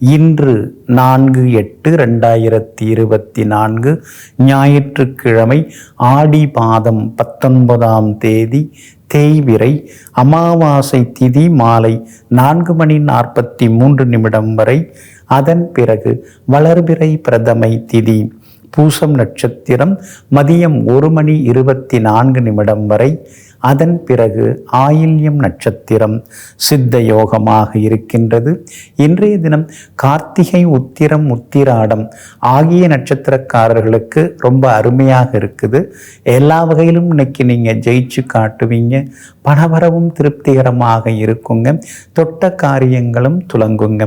இன்று நான்கு எட்டு ரெண்டாயிரத்தி இருபத்தி நான்கு ஞாயிற்றுக்கிழமை ஆடி மாதம் பத்தொன்பதாம் தேதி தேய்விரை அமாவாசை திதி மாலை நான்கு மணி நாற்பத்தி மூன்று நிமிடம் வரை. அதன் பிறகு வளர்பிறை பிரதமை திதி பூசம் நட்சத்திரம் மதியம் ஒரு மணி இருபத்தி நான்கு நிமிடம் வரை. அதன் பிறகு ஆயில்யம் நட்சத்திரம் சித்த யோகமாக இருக்கின்றது. இன்றைய தினம் கார்த்திகை உத்திரம் உத்திராடம் ஆகிய நட்சத்திரக்காரர்களுக்கு ரொம்ப அருமையாக இருக்குது. எல்லா வகையிலும் இன்னைக்கு நீங்கள் ஜெயிச்சு காட்டுவீங்க. பணவரவும் திருப்திகரமாக இருக்குங்க. தொட்ட காரியங்களும் துலங்குங்க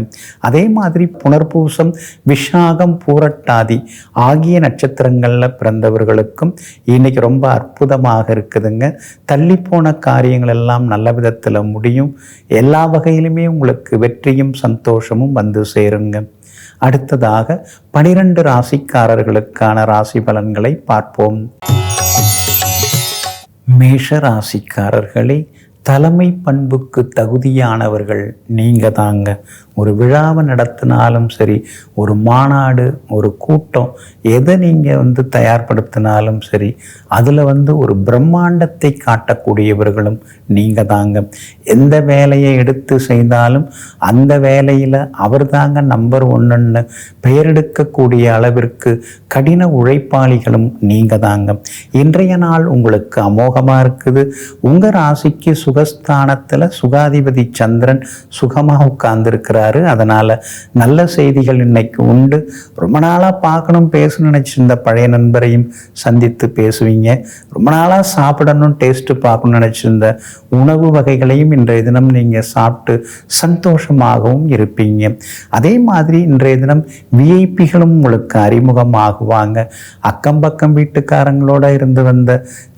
அதே மாதிரி புனர்பூசம் விஷாகம் பூரட்டாதி ஆகிய நட்சத்திரங்களில் பிறந்தவர்களுக்கும் இன்னைக்கு ரொம்ப அற்புதமாக இருக்குதுங்க. தள்ளி போன காரியங்கள் எல்லாம் நல்ல விதத்தில் முடியும். எல்லா வகையிலுமே உங்களுக்கு வெற்றியும் சந்தோஷமும் வந்து சேருங்க. அடுத்ததாக பனிரெண்டு ராசிக்காரர்களுக்கான ராசி பலன்களை பார்ப்போம். மேஷ ராசிக்காரர்களே தலைமை பண்புக்கு தகுதியானவர்கள் நீங்க தாங்க. ஒரு விழாவை நடத்தினாலும் சரி ஒரு மாநாடு ஒரு கூட்டம் எதை நீங்கள் வந்து தயார்படுத்தினாலும் சரி அதில் வந்து ஒரு பிரம்மாண்டத்தை காட்டக்கூடியவர்களும் நீங்கள் தாங்க. எந்த வேலையை எடுத்து செய்தாலும் அந்த வேலையில் அவர் தாங்க நம்பர் ஒன்றுன்னு பெயரெடுக்கக்கூடிய அளவிற்கு கடின உழைப்பாளிகளும் நீங்கள் தாங்க. இன்றைய நாள் உங்களுக்கு அமோகமாக இருக்குது. உங்கள் ராசிக்கு சுகஸ்தானத்தில் சுகாதிபதி சந்திரன் சுகமாக உட்கார்ந்துருக்கிறார். இருக்காரு அதனால் நல்ல செய்திகள் இன்னைக்கு உண்டு. ரொம்ப நாளாக பார்க்கணும் பேசணும்னு நினச்சிருந்த பழைய நண்பரையும் சந்தித்து பேசுவீங்க. ரொம்ப நாளாக சாப்பிடணும் டேஸ்ட்டு பார்க்கணும்னு நினச்சிருந்த உணவு வகைகளையும் இன்றைய தினம் நீங்கள் சாப்பிட்டு சந்தோஷமாகவும் இருப்பீங்க. அதே மாதிரி இன்றைய தினம் விஐபிகளும் உங்களுக்கு அறிமுகமாகுவாங்க. அக்கம் பக்கம் வீட்டுக்காரங்களோட இருந்து வந்த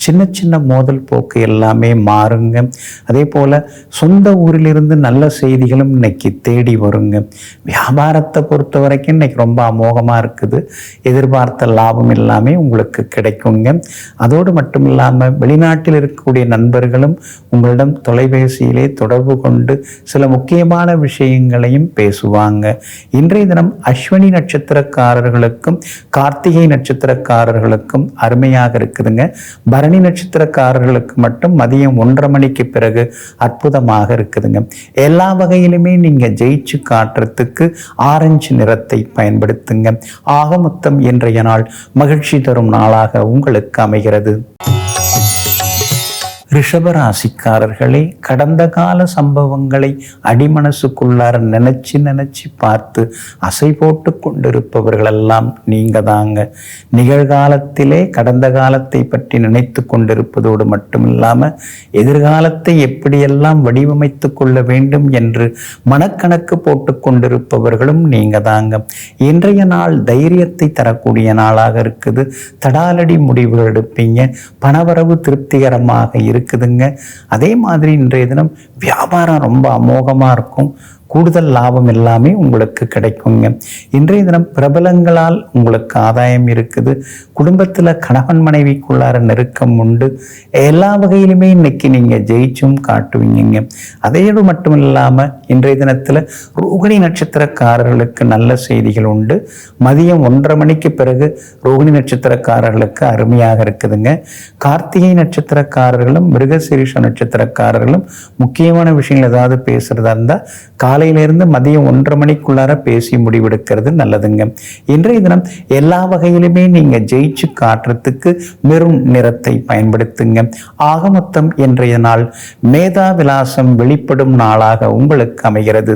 சின்ன சின்ன மோதல் போக்கு எல்லாமே மாறுங்க. அதே போல் சொந்த ஊரிலிருந்து நல்ல செய்திகளும் இன்னைக்கு தேடி வருங்க. வியாபாரத்தை பொறுத்த வரைக்கும் இன்னைக்கு ரொம்ப அமோகமாக இருக்குது. எதிர்பார்த்த லாபம் எல்லாமே உங்களுக்கு கிடைக்குங்க. அதோடு மட்டும் இல்லாமல் வெளிநாட்டில் இருக்கக்கூடிய நண்பர்களும் உங்களிடம் தொலைபேசியிலே தொடர்பு கொண்டு சில முக்கியமான விஷயங்களையும் பேசுவாங்க. இன்றைய தினம் அஸ்வினி நட்சத்திரக்காரர்களுக்கும் கார்த்திகை நட்சத்திரக்காரர்களுக்கும் அருமையாக இருக்குதுங்க. பரணி நட்சத்திரக்காரர்களுக்கு மட்டும் மதியம் ஒன்றரை மணிக்கு பிறகு அற்புதமாக இருக்குதுங்க. எல்லா வகையிலுமே நீங்கள் பேச்சு காட்டுறதுக்கு ஆரஞ்சு நிறத்தை பயன்படுத்துங்க. ஆக மொத்தம் இன்றைய நாள் மகிழ்ச்சி தரும் நாளாக உங்களுக்கு அமைகிறது. ரிஷபராசிக்காரர்களே கடந்த கால சம்பவங்களை அடிமனசுக்குள்ளார நினைச்சு நினைச்சு பார்த்து அசை போட்டு கொண்டிருப்பவர்களெல்லாம் நீங்கள் தாங்க. நிகழ்காலத்திலே கடந்த காலத்தை பற்றி நினைத்து கொண்டிருப்பதோடு மட்டுமில்லாமல் எதிர்காலத்தை எப்படியெல்லாம் வடிவமைத்து கொள்ள வேண்டும் என்று மனக்கணக்கு போட்டு கொண்டிருப்பவர்களும் நீங்கள் தாங்க. இன்றைய நாள் தைரியத்தை தரக்கூடிய நாளாக இருக்குது. தடாலடி முடிவுகள் எடுப்பீங்க. பணவரவு திருப்திகரமாக இருக்குதுங்க. அதே மாதிரி இன்றைய தினம் வியாபாரம் ரொம்ப அமோகமாக இருக்கும். கூடுதல் லாபம் எல்லாமே உங்களுக்கு கிடைக்குங்க. இன்றைய தினம் பிரபலங்களால் உங்களுக்கு ஆதாயம் இருக்குது. குடும்பத்தில் கணவன் மனைவிக்குள்ளார நெருக்கம் உண்டு. எல்லா வகையிலுமே இன்னைக்கு நீங்கள் ஜெயிச்சும் காட்டுவீங்க அதையோடு மட்டும் இல்லாமல் இன்றைய தினத்தில் ரோகிணி நட்சத்திரக்காரர்களுக்கு நல்ல செய்திகள் உண்டு. மதியம் ஒன்றரை மணிக்கு பிறகு ரோகிணி நட்சத்திரக்காரர்களுக்கு அருமையாக இருக்குதுங்க. கார்த்திகை நட்சத்திரக்காரர்களும் மிருகசீரிஷ நட்சத்திரக்காரர்களும் முக்கியமான விஷயங்கள் ஏதாவது பேசுகிறதா இருந்தால் கால காலையிலிருந்து மதியம் ஒன்றரை மணிக்குள்ளார பேசி முடிவெடுக்கிறது நல்லதுங்க. இன்றைய தினம் எல்லா வகையிலுமே நீங்க ஜெயிச்சு காட்டுறதுக்கு மெரும் நிறத்தை பயன்படுத்துங்க. ஆக மொத்தம் இன்றைய நாள் மேதா விலாசம் வெளிப்படும் நாளாக உங்களுக்கு அமைகிறது.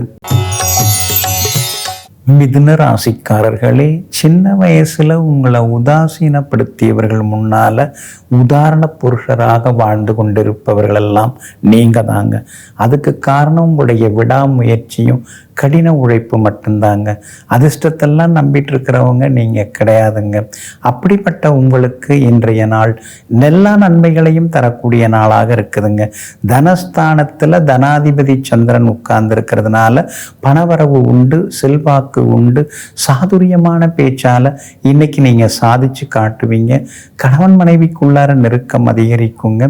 மிதுன ராசிக்காரர்களே சின்ன வயசுல உங்களை உதாசீனப்படுத்தியவர்கள் முன்னால உதாரண புருஷராக வாழ்ந்து கொண்டிருப்பவர்கள் எல்லாம் நீங்க தாங்க. அதுக்கு காரணம் உங்களுடைய விடாமுயற்சியும் கடின உழைப்பு மட்டும்தாங்க. அதிர்ஷ்டத்தெல்லாம் நம்பிட்டு இருக்கிறவங்க நீங்கள் கிடையாதுங்க. அப்படிப்பட்ட உங்களுக்கு இன்றைய நாள் எல்லா நன்மைகளையும் தரக்கூடிய நாளாக இருக்குதுங்க. தனஸ்தானத்தில் தனாதிபதி சந்திரன் உட்கார்ந்து இருக்கிறதுனால பணவரவு உண்டு செல்வாக்கு வாக்கு உண்டு. சாதுரியமான பேச்சால இன்னைக்கு நீங்க சாதிச்சு காட்டுவீங்க. கணவன் மனைவிக்குள்ளார நெருக்கம் அதிகரிக்குங்க.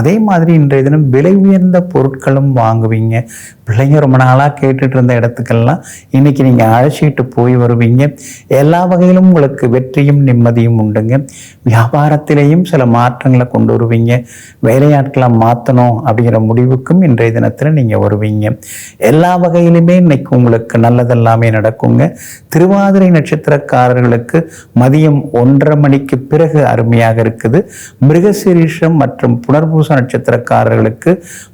அதே மாதிரி இன்றைய தினம் விலை உயர்ந்த பொருட்களும் வாங்குவீங்க. பிள்ளைங்க ரொம்ப நாளாக கேட்டுட்டு இருந்த இடத்துக்கெல்லாம் இன்னைக்கு நீங்க அழைச்சிட்டு போய் வருவீங்க. எல்லா வகையிலும் உங்களுக்கு வெற்றியும் நிம்மதியும் உண்டுங்க. வியாபாரத்திலேயும் சில மாற்றங்களை கொண்டு வருவீங்க. வேலையாட்களை மாற்றணும் அப்படிங்கிற முடிவுக்கும் இன்றைய தினத்தில் நீங்கள் வருவீங்க. எல்லா வகையிலுமே இன்னைக்கு உங்களுக்கு நல்லதெல்லாமே நடக்கும். நடக்குங்க திருவாதிரை நட்சத்திரக்காரர்களுக்கு மதியம் ஒன்றரை மணிக்கு பிறகு அருமையாக இருக்குது. மிருகசிரீஷம் மற்றும் புனர்பூச நட்சத்திரக்காரர்களுக்கு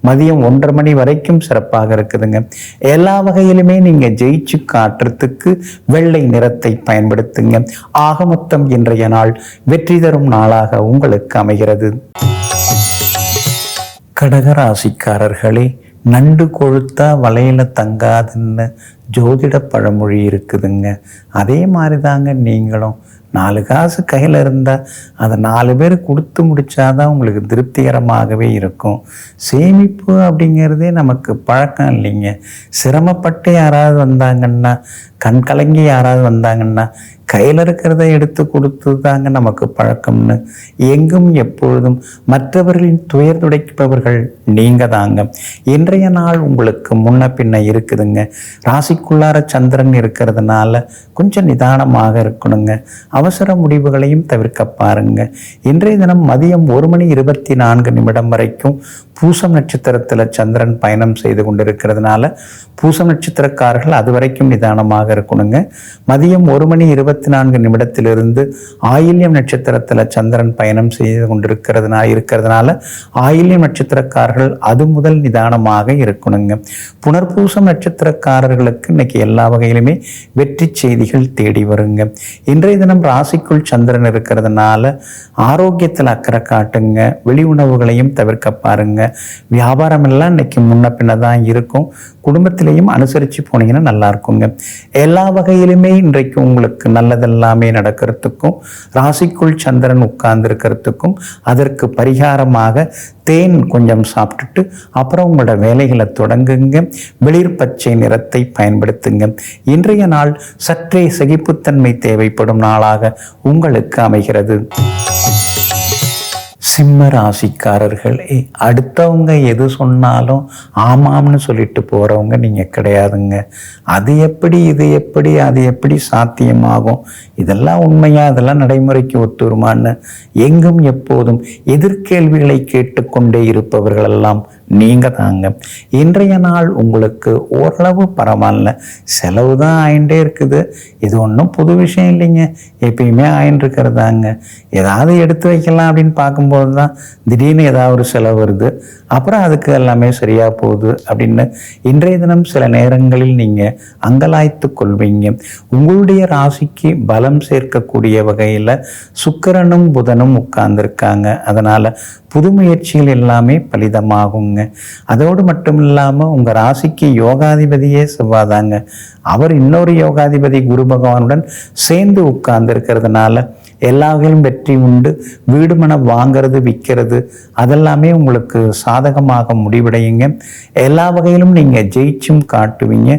மதியம் ஒன்றரை மணி வரைக்கும் சிறப்பாக இருக்குதுங்க. எல்லா வகையிலுமே நீங்கள் ஜெயிச்சு காட்டுறதுக்கு வெள்ளை நிறத்தை பயன்படுத்துங்க. ஆகமொத்தம் இன்றைய நாள் வெற்றி தரும் நாளாக உங்களுக்கு அமைகிறது. கடகராசிக்காரர்களே நண்டு கொழுத்தா வலையில தங்காதுன்னு ஜோதிட பழமொழி இருக்குதுங்க. அதே மாதிரி தாங்க நீங்களும். நாலு காசு கையில் இருந்தால் அதை நாலு பேர் கொடுத்து முடித்தாதான் உங்களுக்கு திருப்திகரமாகவே இருக்கும். சேமிப்பு அப்படிங்கிறதே நமக்கு பழக்கம் இல்லைங்க. சிரமப்பட்டு யாராவது வந்தாங்கன்னா கண் கலங்கி யாராவது வந்தாங்கன்னா கையில் இருக்கிறத எடுத்து கொடுத்து தாங்க நமக்கு பழக்கம்னு. எங்கும் எப்பொழுதும் மற்றவர்களின் துயர் துடைப்பவர்கள் நீங்கள் தாங்க இன்றைய நாள் உங்களுக்கு முன்ன பின்ன இருக்குதுங்க. ராசி ராசிக்குள்ளார சந்திரன் இருக்கிறதுனால கொஞ்சம் நிதானமாக இருக்கணுங்க. அவசர முடிவுகளையும் தவிர்க்க பாருங்க. இன்றைய தினம் மதியம் ஒரு மணி இருபத்தி நான்கு நிமிடம் வரைக்கும் பூசம் நட்சத்திரத்தில் சந்திரன் பயணம் செய்து கொண்டிருக்கிறதுனால பூசம் நட்சத்திரக்காரர்கள் அது வரைக்கும் நிதானமாக இருக்கணுங்க. மதியம் ஒரு மணி இருபத்தி நான்கு நிமிடத்திலிருந்து ஆயில்யம் நட்சத்திரத்தில் சந்திரன் பயணம் செய்து கொண்டிருக்கிறதுனா இருக்கிறதுனால ஆயில்யம் நட்சத்திரக்காரர்கள் அது முதல் நிதானமாக இருக்கணுங்க. புனர்பூசம் நட்சத்திரக்காரர்களுக்கு இன்னைக்கு எல்லா வகையிலுமே வெற்றி செய்திகள் தேடி வருங்க. இன்றைய தினம் ராசிக்குள் சந்திரன் இருக்கிறதுனால ஆரோக்கியத்தில் அக்கறை காட்டுங்க. வெளி உணவுகளையும் தவிர்க்க பாருங்க. வியாபாரம் எல்லாம் இன்னைக்கு முன்ன பின்ன தான் இருக்கும். குடும்பத்திலையும் அனுசரித்து போனீங்கன்னா நல்லா இருக்குங்க. எல்லா வகையிலுமே இன்றைக்கு உங்களுக்கு நல்லதெல்லாமே நடக்கிறதுக்கும் ராசிக்குள் சந்திரன் உட்கார்ந்து இருக்கிறதுக்கும் அதற்கு பரிகாரமாக தேன் கொஞ்சம் சாப்பிட்டுட்டு அப்புறம் உங்களோட வேலைகளை தொடங்குங்க. வெளிர் பச்சை நிறத்தை பயன்படுத்துங்க இன்றைய நாள் சற்றே சகிப்புத்தன்மை தேவைப்படும் நாளாக உங்களுக்கு அமைகிறது. சிம்ம ராசிக்காரர்களே அடுத்தவங்க எது சொன்னாலும் ஆமாம்னு சொல்லிட்டு போகிறவங்க நீங்கள் கிடையாதுங்க. அது எப்படி இது எப்படி அது எப்படி சாத்தியமாகும்? இதெல்லாம் உண்மையா? அதெல்லாம் நடைமுறைக்கு ஒத்துருமான்னு எங்கும் எப்போதும் எதிர்கேள்விகளை கேட்டுக்கொண்டே இருப்பவர்களெல்லாம் நீங்கள் தாங்க. இன்றைய நாள் உங்களுக்கு ஓரளவு பரவாயில்ல. செலவு தான் ஆயிண்டே இருக்குது. இது ஒன்றும் புது விஷயம் இல்லைங்க. எப்பயுமே ஆயின்ட்டுருக்கிறதாங்க ஏதாவது எடுத்து வைக்கலாம் அப்படின்னு பார்க்கும்போது தான் திடீர்னு ஏதாவது ஒரு செலவு வருது. அப்புறம் அதுக்கு எல்லாமே சரியாக போகுது அப்படின்னு இன்றைய தினம் சில நேரங்களில் நீங்கள் அங்கலாய்த்து கொள்வீங்க. உங்களுடைய ராசிக்கு பலம் சேர்க்கக்கூடிய வகையில் சுக்கிரனும் புதனும் உட்கார்ந்துருக்காங்க. அதனால் புது முயற்சிகள் எல்லாமே பலிதமாகுங்க அதோடு மட்டும் இல்லாமல் உங்கள் ராசிக்கு யோகாதிபதியே செவ்வாதாங்க. அவர் இன்னொரு யோகாதிபதி குரு பகவானுடன் சேர்ந்து உட்கார்ந்து இருக்கிறதுனால எல்லா வகையிலும் வெற்றி உண்டு. வீடு மனம் வாங்கிறது விற்கிறது அதெல்லாமே உங்களுக்கு சாதகமாக முடிவடையுங்க. எல்லா வகையிலும் நீங்கள் ஜெயிச்சும் காட்டுவீங்க.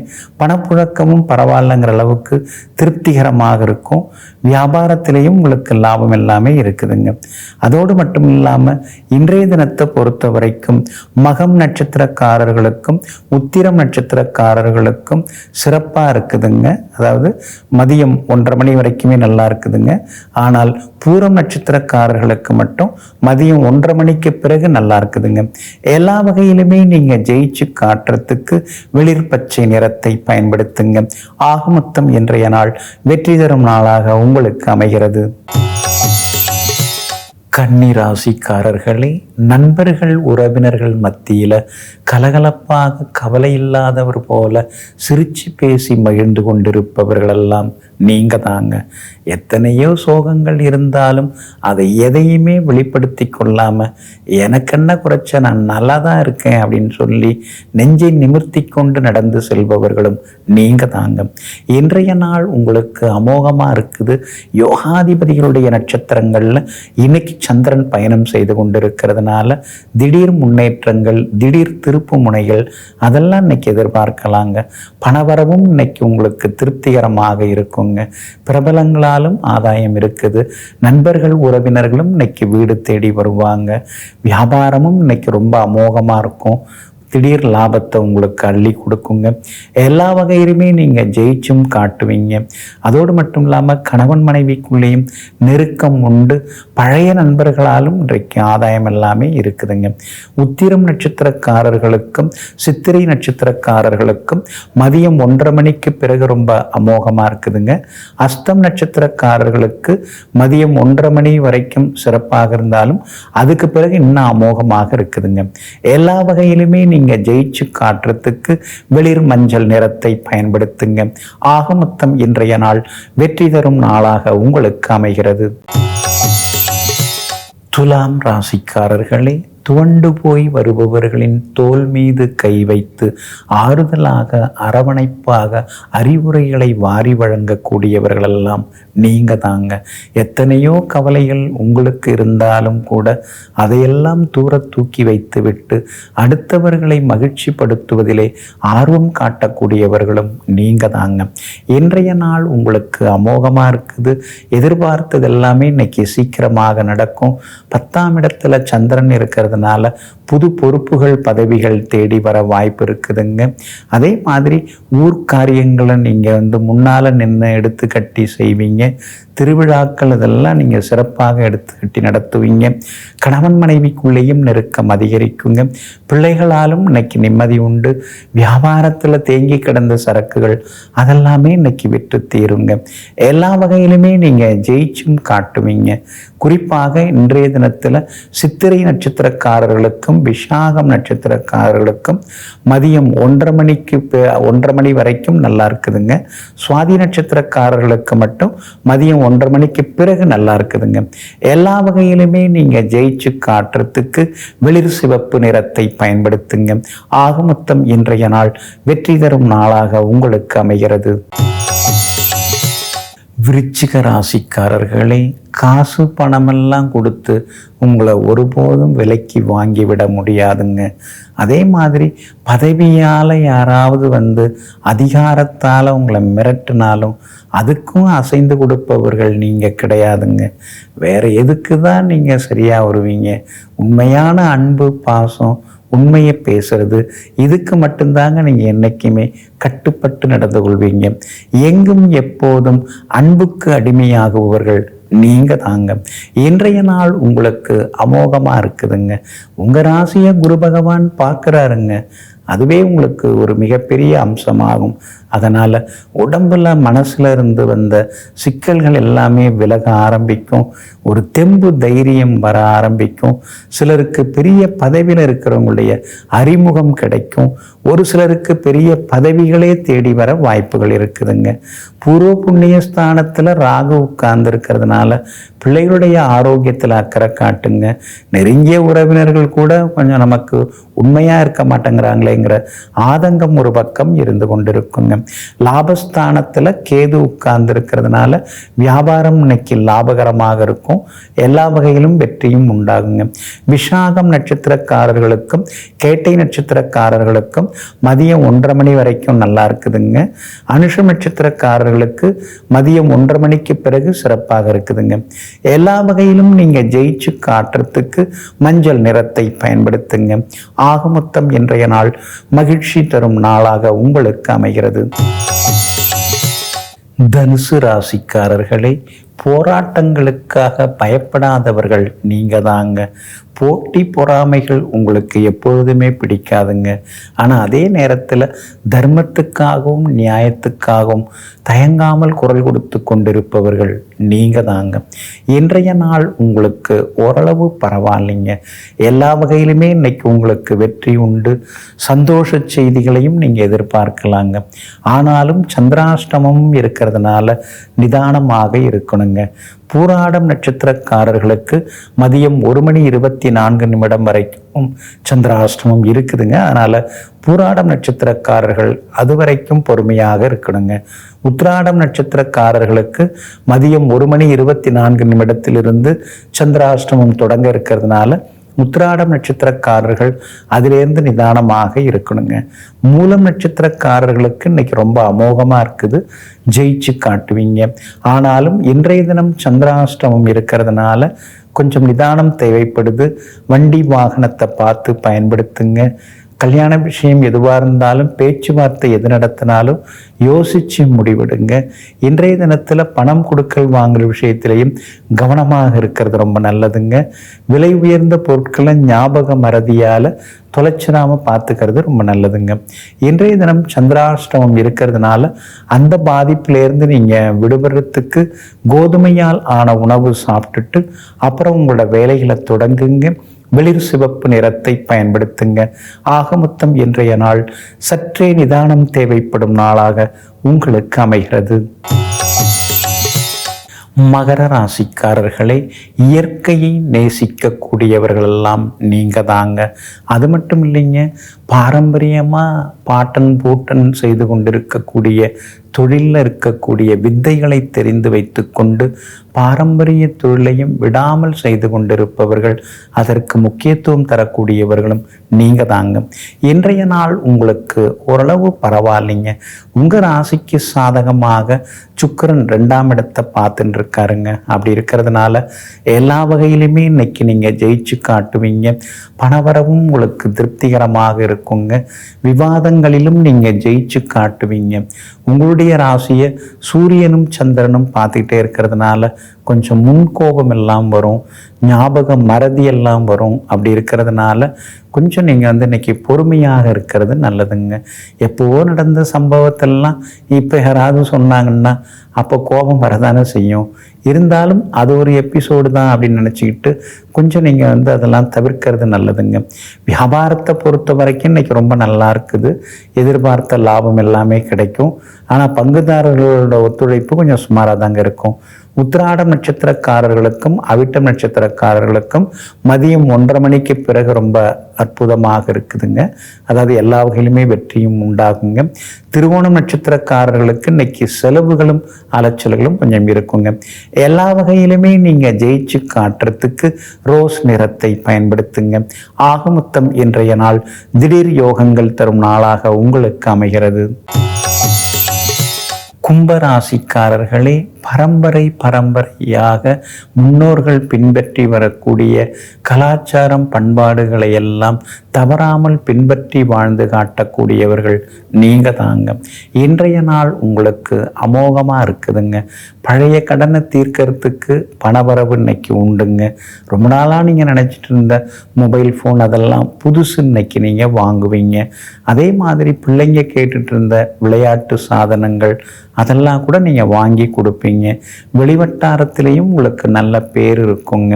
பணப்புழக்கமும் பரவாயில்லைங்கிற அளவுக்கு திருப்திகரமாக இருக்கும். வியாபாரத்திலையும் உங்களுக்கு லாபம் எல்லாமே இருக்குதுங்க. அதோடு மட்டும் இல்லாமல் இன்றைய தினத்தை பொறுத்த வரைக்கும் மகம் நட்சத்திரக்காரர்களுக்கும் உத்திரம் நட்சத்திரக்காரர்களுக்கும் சிறப்பாக இருக்குதுங்க. அதாவது மதியம் ஒன்றரை மணி வரைக்குமே நல்லா இருக்குதுங்க. ஆனால் பூரம் நட்சத்திரக்காரர்களுக்கு மட்டும் மதியம் ஒன்றரை மணிக்கு பிறகு நல்லா இருக்குதுங்க. எல்லா வகையிலுமே நீங்கள் ஜெயிச்சு காட்டுறதுக்கு வெளிர் பச்சை நிறத்தை பயன்படுத்துங்க. ஆக மொத்தம் இன்றைய நாள் வெற்றி தரும் நாளாக உங்களுக்கு அமைகிறது. கன்னிராசிக்காரர்களே நண்பர்கள் உறவினர்கள் மத்தியில் கலகலப்பாக கவலை இல்லாதவர் போல சிரிச்சு பேசி மகிழ்ந்து கொண்டிருப்பவர்களெல்லாம் நீங்க தாங்க. எத்தனையோ சோகங்கள் இருந்தாலும் அதை எதையுமே வெளிப்படுத்தி கொள்ளாம எனக்கென்ன குறைச்ச நான் நல்லா தான் இருக்கேன் அப்படின்னு சொல்லி நெஞ்சை நிமிர்த்தி கொண்டு நடந்து செல்பவர்களும் நீங்க தாங்க. இன்றைய நாள் உங்களுக்கு அமோகமா இருக்குது. யோகாதிபதிகளுடைய நட்சத்திரங்கள்ல இன்னைக்கு சந்திரன் பயணம் செய்து கொண்டிருக்கிறதுனால திடீர் முன்னேற்றங்கள் திடீர் திருப்பு முனைகள் அதெல்லாம் இன்னைக்கு எதிர்பார்க்கலாங்க. பணவரவும் இன்னைக்கு உங்களுக்கு திருப்திகரமாக இருக்குங்க. பிரபலங்களாலும் ஆதாயம் இருக்குது. நண்பர்கள் உறவினர்களும் இன்னைக்கு வீடு தேடி வருவாங்க. வியாபாரமும் இன்னைக்கு ரொம்ப அமோகமாக இருக்கும். திடீர் லாபத்தை உங்களுக்கு அள்ளி கொடுக்குங்க. எல்லா வகையிலுமே நீங்கள் ஜெயிச்சும் காட்டுவீங்க. அதோடு மட்டும் இல்லாமல் கணவன் மனைவிக்குள்ளேயும் நெருக்கம் உண்டு. பழைய நண்பர்களாலும் இன்றைக்கு ஆதாயம் எல்லாமே இருக்குதுங்க. உத்திரம் நட்சத்திரக்காரர்களுக்கும் சித்திரை நட்சத்திரக்காரர்களுக்கும் மதியம் ஒன்றரை மணிக்கு பிறகு ரொம்ப அமோகமாக இருக்குதுங்க. அஸ்தம் நட்சத்திரக்காரர்களுக்கு மதியம் ஒன்றரை மணி வரைக்கும் சிறப்பாக இருந்தாலும் அதுக்கு பிறகு இன்னும் அமோகமாக இருக்குதுங்க. எல்லா வகையிலுமே நீங்கள் ஜெயிச்சு காட்டுறதுக்கு வெளிர் மஞ்சள் நிறத்தை பயன்படுத்துங்க. ஆக மொத்தம் இன்றைய நாள் வெற்றி தரும் நாளாக உங்களுக்கு அமைகிறது. துலாம் ராசிக்காரர்களே துவண்டு போய் வருபவர்களின் தோல் மீது கை வைத்து ஆறுதலாக அரவணைப்பாக அறிவுரைகளை வாரி வழங்கக்கூடியவர்களெல்லாம் நீங்க தாங்க. எத்தனையோ கவலைகள் உங்களுக்கு இருந்தாலும் கூட அதையெல்லாம் தூர தூக்கி வைத்துவிட்டு அடுத்தவர்களை மகிழ்ச்சிப்படுத்துவதிலே ஆர்வம் காட்டக்கூடியவர்களும் நீங்க தாங்க. இன்றைய நாள் உங்களுக்கு அமோகமாக இருக்குது. எதிர்பார்த்தது எல்லாமே இன்னைக்கு சீக்கிரமாக நடக்கும். பத்தாம் இடத்துல சந்திரன் இருக்கிறதுனால புது பொறுப்புகள் பதவிகள் தேடி வர வாய்ப்பு இருக்குதுங்க. அதே மாதிரி ஊர் காரியங்களை நீங்கள் வந்து முன்னால் நின்று எடுத்து கட்டி செய்வீங்க. திருவிழாக்கள் இதெல்லாம் நீங்கள் சிறப்பாக எடுத்து கட்டி நடத்துவீங்க. கணவன் மனைவிக்குள்ளேயும் நெருக்கம் அதிகரிக்குங்க. பிள்ளைகளாலும் இன்னைக்கு நிம்மதி உண்டு. வியாபாரத்தில் தேங்கி கிடந்த சரக்குகள் அதெல்லாமே இன்னைக்கு விற்று தீருங்க. எல்லா வகையிலுமே நீங்கள் ஜெயிச்சும் காட்டுவீங்க. குறிப்பாக இன்றைய தினத்தில் சித்திரை நட்சத்திர நட்சத்திரக்காரர்களுக்கும் விஷாகம் நட்சத்திரக்காரர்களுக்கும் மதியம் ஒன்றரை மணிக்கு ஒன்றரை மணி வரைக்கும் நல்லா இருக்குதுங்க. சுவாதி நட்சத்திரக்காரர்களுக்கு மட்டும் மதியம் ஒன்றரை மணிக்கு பிறகு நல்லா இருக்குதுங்க. எல்லா வகையிலுமே நீங்கள் ஜெயிச்சு காட்டுறதுக்கு வெளிர் சிவப்பு நிறத்தை பயன்படுத்துங்க. ஆக மொத்தம் இன்றைய நாள் வெற்றி தரும் நாளாக உங்களுக்கு அமைகிறது. விருச்சிக ராசிக்காரர்களே காசு பணமெல்லாம் கொடுத்து உங்களை ஒருபோதும் விலைக்கு வாங்கிவிட முடியாதுங்க. அதே மாதிரி பதவியால் யாராவது வந்து அதிகாரத்தால் உங்களை மிரட்டினாலும் அதுக்கும் அசைந்து கொடுப்பவர்கள் நீங்கள் கிடையாதுங்க. வேறு எதுக்கு தான் நீங்கள் சரியாக வருவீங்க? உண்மையான அன்பு பாசம் உண்மையை பேசுறது. இதுக்கு மட்டும்தாங்க நீங்கள் என்றைக்குமே கட்டுப்பட்டு நடந்து கொள்வீங்க. எங்கும் எப்போதும் அன்புக்கு அடிமையாகுபவர்கள் நீங்க தாங்க இன்றைய நாள் உங்களுக்கு அமோகமாக இருக்குதுங்க. உங்கள் ராசியை குரு பகவான் பார்க்குறாருங்க. அதுவே உங்களுக்கு ஒரு மிகப்பெரிய அம்சமாகும். அதனால் உடம்பில் மனசில் இருந்து வந்த சிக்கல்கள் எல்லாமே விலக ஆரம்பிக்கும். ஒரு தெம்பு தைரியம் வர ஆரம்பிக்கும். சிலருக்கு பெரிய பதவியில் இருக்கிறவங்களுடைய அறிமுகம் கிடைக்கும். ஒரு சிலருக்கு பெரிய பதவிகளே தேடி வர வாய்ப்புகள் இருக்குதுங்க. பூர்வ புண்ணிய ஸ்தானத்தில் ராகு உட்கார்ந்து இருக்கிறதுனால பிள்ளைகளுடைய ஆரோக்கியத்தில் அக்கறை காட்டுங்க. நெருங்கிய உறவினர்கள் கூட கொஞ்சம் நமக்கு உண்மையாக இருக்க மாட்டேங்கிறாங்களே அப்படிங்கிற ஆதங்கம் ஒரு பக்கம் இருந்து கொண்டிருக்குங்க. லாபஸ்தானத்தில் கேது உட்கார்ந்து இருக்கிறதுனால வியாபாரம் இன்னைக்கு லாபகரமாக இருக்கும். எல்லா வகையிலும் வெற்றியும் உண்டாகுங்க. விஷாகம் நட்சத்திரக்காரர்களுக்கும் கேட்டை நட்சத்திரக்காரர்களுக்கும் மதியம் ஒன்றரை மணி வரைக்கும் நல்லா இருக்குதுங்க. அனுஷம் நட்சத்திரக்காரர்களுக்கு மதியம் ஒன்றரை மணிக்கு பிறகு சிறப்பாக இருக்குதுங்க. எல்லா வகையிலும் நீங்க ஜெயிச்சு காட்டுறதுக்கு மஞ்சள் நிறத்தை பயன்படுத்துங்க. ஆகமொத்தம் இன்றைய நாள் மகிழ்ச்சி தரும் நாளாக உங்களுக்கு அமைகிறது. தனுசு ராசிக்காரர்களே போராட்டங்களுக்காக பயப்படாதவர்கள் நீங்கள் தாங்க போட்டி பொறாமைகள் உங்களுக்கு எப்பொழுதுமே பிடிக்காதுங்க. ஆனால் அதே நேரத்தில் தர்மத்துக்காகவும் நியாயத்துக்காகவும் தயங்காமல் குரல் கொடுத்து கொண்டிருப்பவர்கள் நீங்கள் தாங்க இன்றைய நாள் உங்களுக்கு ஓரளவு பரவாயில்லைங்க. எல்லா வகையிலுமே இன்னைக்கு உங்களுக்கு வெற்றி உண்டு. சந்தோஷ செய்திகளையும் நீங்கள் எதிர்பார்க்கலாங்க. ஆனாலும் சந்திராஷ்டமம் இருக்கிறதுனால நிதானமாக இருக்கணும் இருக்கணுங்க பூராடம் நட்சத்திரக்காரர்களுக்கு மதியம் ஒரு மணி இருபத்தி நான்கு நிமிடம் வரைக்கும் சந்திராஷ்டமம் இருக்குதுங்க. அதனால் பூராடம் நட்சத்திரக்காரர்கள் அது வரைக்கும் பொறுமையாக இருக்கணுங்க. உத்ராடம் நட்சத்திரக்காரர்களுக்கு மதியம் ஒரு மணி இருபத்தி நான்கு நிமிடத்திலிருந்து சந்திராஷ்டமம் தொடங்க இருக்கிறதுனால உத்திராடம் நட்சத்திரக்காரர்கள் அதிலேருந்து நிதானமாக இருக்கணுங்க. மூலம் நட்சத்திரக்காரர்களுக்கு இன்னைக்கு ரொம்ப அமோகமாக இருக்குது. ஜெயிச்சு காட்டுவீங்க. ஆனாலும் இன்றைய தினம் சந்திராஷ்டமம் இருக்கிறதுனால கொஞ்சம் நிதானம் தேவைப்படுது. வண்டி வாகனத்தை பார்த்து பயன்படுத்துங்க. கல்யாண விஷயம் எதுவாக இருந்தாலும் பேச்சுவார்த்தை எது நடத்தினாலும் யோசிச்சு முடிவெடுங்க. இன்றைய தினத்தில் பணம் கொடுக்கல் வாங்குற விஷயத்திலையும் கவனமாக இருக்கிறது ரொம்ப நல்லதுங்க. விலை உயர்ந்த பொருட்களை ஞாபக மறதியால் தொலைச்சிடாமல் பார்த்துக்கிறது ரொம்ப நல்லதுங்க. இன்றைய தினம் சந்திராஷ்டமம் இருக்கிறதுனால அந்த பாதிப்பிலேருந்து நீங்கள் விடுபடுறதுக்கு கோதுமையால் ஆன உணவு சாப்பிட்டுட்டு அப்புறம் உங்களோட வேலைகளை தொடங்குங்க. வெளிர் சிவப்பு நிறத்தை பயன்படுத்துங்க. ஆக மொத்தம் இன்றைய நாள் சற்றே நிதானம் தேவைப்படும் நாளாக உங்களுக்கு அமைகிறது. மகர ராசிக்காரர்களே இயற்கையை நேசிக்கக்கூடியவர்களெல்லாம் நீங்கள் தாங்க. அது மட்டும் இல்லைங்க பாரம்பரியமாக பாட்டன் பூட்டன் செய்து கொண்டிருக்கக்கூடிய தொழிலில் இருக்கக்கூடிய வித்தைகளை தெரிந்து வைத்துக்கொண்டு பாரம்பரிய தொழிலையும் விடாமல் செய்து கொண்டிருப்பவர்கள் அதற்கு முக்கியத்துவம் தரக்கூடியவர்களும் நீங்கள் தாங்க. இன்றைய நாள் உங்களுக்கு ஓரளவு பரவாயில்லைங்க. உங்கள் ராசிக்கு சாதகமாக சுக்கரன் ரெண்டாம் இடத்தை பார்த்துட்டு இருக்காருங்க அப்படி இருக்கிறதுனால எல்லா வகையிலுமே இன்னைக்கு நீங்கள் ஜெயிச்சு காட்டுவீங்க. பணவரவும் உங்களுக்கு திருப்திகரமாக இருக்குங்க. விவாதங்களிலும் நீங்கள் ஜெயிச்சு காட்டுவீங்க. உங்களுடைய ராசியை சூரியனும் சந்திரனும் பார்த்துக்கிட்டே இருக்கிறதுனால கொஞ்சம் முன்கோபம் எல்லாம் வரும் ஞாபகம் மறதி எல்லாம் வரும். அப்படி இருக்கிறதுனால கொஞ்சம் நீங்கள் வந்து இன்னைக்கு பொறுமையாக இருக்கிறது நல்லதுங்க. எப்போவோ நடந்த சம்பவத்தெல்லாம் இப்போ யாராவது சொன்னாங்கன்னா அப்போ கோபம் வரதானே செய்யும். இருந்தாலும் அது ஒரு எபிசோடு தான் அப்படின்னு நினச்சிக்கிட்டு கொஞ்சம் நீங்கள் வந்து அதெல்லாம் தவிர்க்கிறது நல்லதுங்க. வியாபாரத்தை பொறுத்த வரைக்கும் இன்னைக்கு ரொம்ப நல்லா இருக்குது. எதிர்பார்த்த லாபம் எல்லாமே கிடைக்கும். ஆனால் பங்குதாரர்களோட ஒத்துழைப்பு கொஞ்சம் சுமாராக தாங்க இருக்கும். உத்திராடம் நட்சத்திரக்காரர்களுக்கும் அவிட்டம் நட்சத்திரக்காரர்களுக்கும் மதியம் ஒன்றரை மணிக்கு பிறகு ரொம்ப அற்புதமாக இருக்குதுங்க. அதாவது எல்லா வகையிலுமே வெற்றியும் உண்டாகுங்க. திருவோணம் நட்சத்திரக்காரர்களுக்கு இன்னைக்கு செலவுகளும் அலைச்சல்களும் கொஞ்சம் இருக்குங்க. எல்லா வகையிலுமே நீங்கள் ஜெயிச்சு காட்டுறதுக்கு ரோஸ் நிறத்தை பயன்படுத்துங்க. ஆகமுத்தம் இன்றைய நாள் திடீர் யோகங்கள் தரும் நாளாக உங்களுக்கு அமைகிறது. கும்பராசிக்காரர்களே பரம்பரை பரம்பரையாக முன்னோர்கள் பின்பற்றி வரக்கூடிய கலாச்சாரம் பண்பாடுகளை எல்லாம் தவறாமல் பின்பற்றி வாழ்ந்து காட்டக்கூடியவர்கள் நீங்க தாங்க. இன்றைய நாள் உங்களுக்கு அமோகமாக இருக்குதுங்க. பழைய கடனை தீர்க்கறதுக்கு பணவரவு இன்னைக்கு உண்டுங்க. ரொம்ப நாளாக நீங்கள் நினச்சிட்டு இருந்த மொபைல் ஃபோன் அதெல்லாம் புதுசு இன்னைக்கு நீங்கள் வாங்குவீங்க. அதே மாதிரி பிள்ளைங்க கேட்டுட்டு இருந்த விளையாட்டு சாதனங்கள் அதெல்லாம் கூட நீங்கள் வாங்கி கொடுப்பீங்க. வெளிவட்டாரத்திலையும் உங்களுக்கு நல்ல பேர் இருக்குங்க.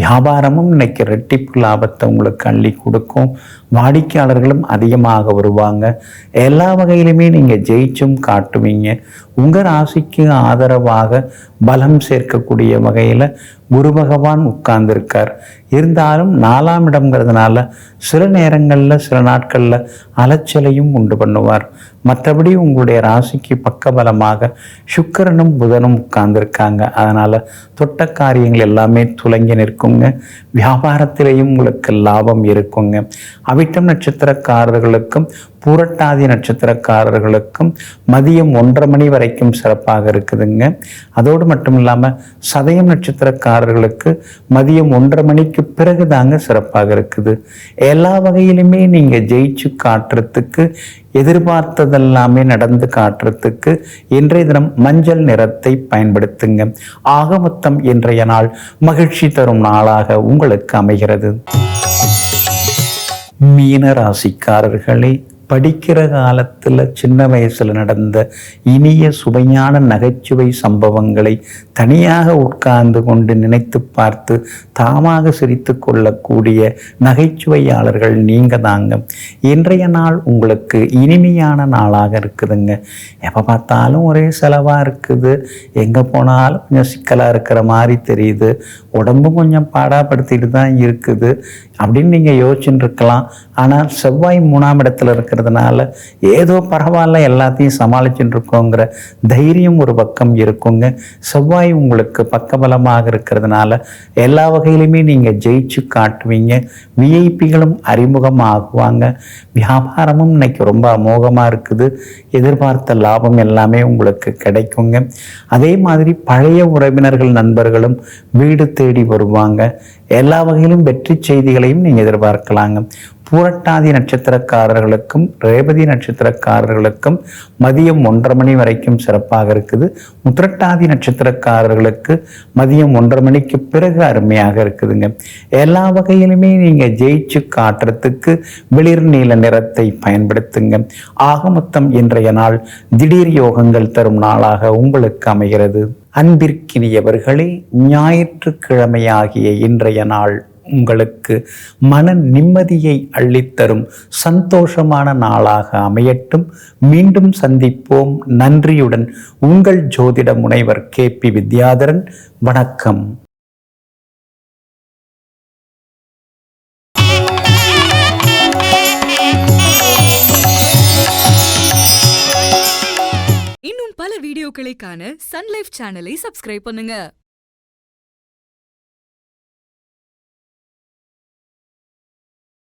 வியாபாரமும் இன்னைக்கு ரெட்டிப்பு லாபத்தை உங்களுக்கு அள்ளி கொடுக்கும். வாடிக்கையாளர்களும் அதிகமாக வருவாங்க. எல்லா வகையிலுமே நீங்கள் ஜெயிச்சும் காட்டுவீங்க. உங்கள் ராசிக்கு ஆதரவாக பலம் சேர்க்கக்கூடிய வகையில் குரு பகவான் உட்கார்ந்துருக்கார். இருந்தாலும் நாலாம் இடம்ங்கிறதுனால சில நேரங்களில் சில நாட்களில் அலைச்சலையும் உண்டு பண்ணுவார். மற்றபடி உங்களுடைய ராசிக்கு பக்கபலமாக சுக்கரனும் புதனும் உட்கார்ந்துருக்காங்க. அதனால் தொட்ட காரியங்கள் எல்லாமே துலங்கி நிற்குங்க. வியாபாரத்திலையும் உங்களுக்கு லாபம் இருக்குங்க. அவிட்டம் நட்சத்திரக்காரர்களுக்கும் பூரட்டாதி நட்சத்திரக்காரர்களுக்கும் மதியம் ஒன்றரை மணி வரைக்கும் சிறப்பாக இருக்குதுங்க. அதோடு மட்டும் இல்லாமல் சதயம் நட்சத்திரக்காரர்களுக்கு மதியம் ஒன்றரை மணிக்கு பிறகு தாங்க சிறப்பாக இருக்குது. எல்லா வகையிலுமே நீங்கள் ஜெயிச்சு காட்டுறதுக்கு எதிர்பார்த்ததெல்லாமே நடந்து காட்டுறதுக்கு இன்றைய தினம் மஞ்சள் நிறத்தை பயன்படுத்துங்க. ஆக மொத்தம் இன்றைய நாள் மகிழ்ச்சி தரும் நாளாக உங்களுக்கு அமைகிறது. மீன ராசிக்காரர்களே படிக்கிற காலத்தில் சின்ன வயசில் நடந்த இனிய சுவையான நகைச்சுவை சம்பவங்களை தனியாக உட்கார்ந்து கொண்டு நினைத்து பார்த்து தாமாக சிரித்து கொள்ளக்கூடிய நகைச்சுவையாளர்கள் நீங்கள் தாங்க. இன்றைய நாள் உங்களுக்கு இனிமையான நாளாக இருக்குதுங்க. எப்போ பார்த்தாலும் ஒரே செலவாக இருக்குது. எங்கே போனாலும் கொஞ்சம் சிக்கலாக இருக்கிற மாதிரி தெரியுது. உடம்பும் கொஞ்சம் பாடாப்படுத்திட்டு தான் இருக்குது. அப்படின்னு நீங்கள் யோசிச்சுட்டு இருக்கலாம். ஆனால் செவ்வாய் மூணாம் இடத்துல இருக்கிற இருக்கிறதுனால ஏதோ பரவாயில்ல எல்லாத்தையும் சமாளிச்சுட்டு இருக்கோங்கிற தைரியம் ஒரு பக்கம் இருக்குங்க. செவ்வாய் உங்களுக்கு பக்கபலமாக இருக்கிறதுனால எல்லா வகையிலுமே நீங்கள் ஜெயிச்சு காட்டுவீங்க. விஐபிகளும் அறிமுகம் ஆகுவாங்க. வியாபாரமும் இன்னைக்கு ரொம்ப அமோகமாக இருக்குது. எதிர்பார்த்த லாபம் எல்லாமே உங்களுக்கு கிடைக்குங்க. அதே மாதிரி பழைய உறவினர்கள் நண்பர்களும் வீடு தேடி வருவாங்க. எல்லா வகையிலும் வெற்றி செய்திகளையும் நீங்கள் எதிர்பார்க்கலாங்க. பூரட்டாதி நட்சத்திரக்காரர்களுக்கும் ரேவதி நட்சத்திரக்காரர்களுக்கும் மதியம் ஒன்றரை மணி வரைக்கும் சிறப்பாக இருக்குது. முத்திரட்டாதி நட்சத்திரக்காரர்களுக்கு மதியம் ஒன்றரை மணிக்கு பிறகு அருமையாக இருக்குதுங்க. எல்லா வகையிலுமே நீங்கள் ஜெயிச்சு காட்டுறதுக்கு வெளிர் நீல நிறத்தை பயன்படுத்துங்க. ஆக மொத்தம் இன்றைய நாள் திடீர் யோகங்கள் தரும் நாளாக உங்களுக்கு அமைகிறது. அன்பிற்கினியவர்களே ஞாயிற்றுக்கிழமையாகிய இன்றைய நாள் உங்களுக்கு மன நிம்மதியை அள்ளித்தரும் சந்தோஷமான நாளாக அமையட்டும். மீண்டும் சந்திப்போம். நன்றியுடன் உங்கள் ஜோதிட முனைவர் கே பி வித்யாதரன். வணக்கம். இன்னும் பல வீடியோக்களை காண சன்லைஃப் சேனலை சப்ஸ்கிரைப் பண்ணுங்க.